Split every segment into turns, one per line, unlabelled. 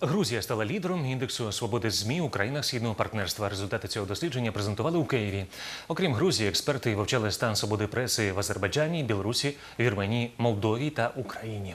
Грузія стала лідером індексу свободи ЗМІ у країнах східного партнерства. Результати цього дослідження презентували у Києві. Окрім Грузії, експерти вивчали стан свободи преси в Азербайджані, Білорусі, Вірменії, Молдові та Україні.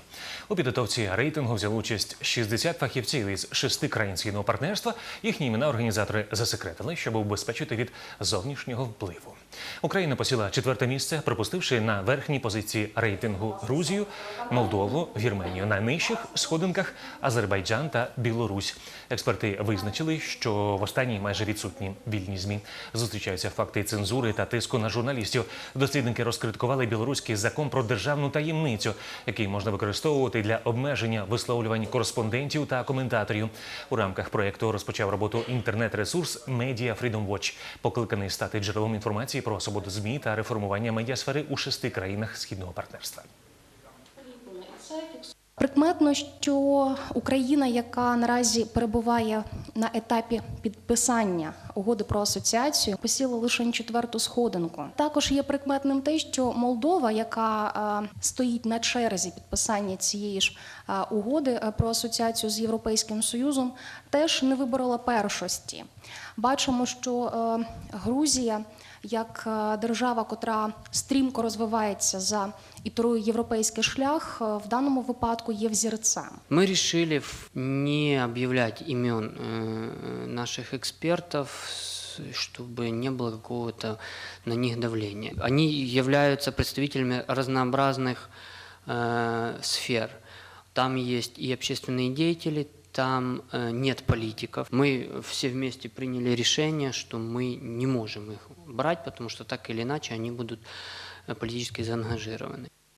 У підготовці рейтингу взяли участь 60 фахівців із шести країн східного партнерства. Їхні імена організатори засекретили, щоб убезпечити від зовнішнього впливу. Україна посіла четверте місце, пропустивши на верхній позиції рейтингу Грузію, Молдову, Вірменію. На нижчих сходинках Азербайджан та Білорусь. Експерти визначили, що в останній майже відсутні вільні змі. Зустрічаються факти цензури та тиску на журналістів. Дослідники розкриткували білоруський закон про державну таємницю, який можна використовувати для обмеження висловлювань кореспондентів та коментаторів. У рамках проєкту розпочав роботу інтернет-ресурс Media Freedom Watch, покликаний стати джерелом інформації про свободу змі та реформування медіасфери у шести країнах східного партнерства.
Прикметно, що Україна, яка наразі перебуває на етапі підписання угоди про асоціацію, посіла лише четверту сходинку. Також є прикметним те, що Молдова, яка е, стоїть на черзі підписання цієї ж е, угоди е, про асоціацію з Європейським Союзом, теж не виборола першості. Бачимо, що е, Грузія як е, держава, котра стрімко розвивається за і торує європейський шлях, е, в даному випадку є взірцем.
Мы решили в- не объявлять имен э, наших экспертов, чтобы не было какого-то на них давления. Они являются представителями разнообразных э, сфер. Там есть и общественные деятели, там э, нет политиков. Мы все вместе приняли решение, что мы не можем их брать, потому что так или иначе они будут э, политически заангажированы.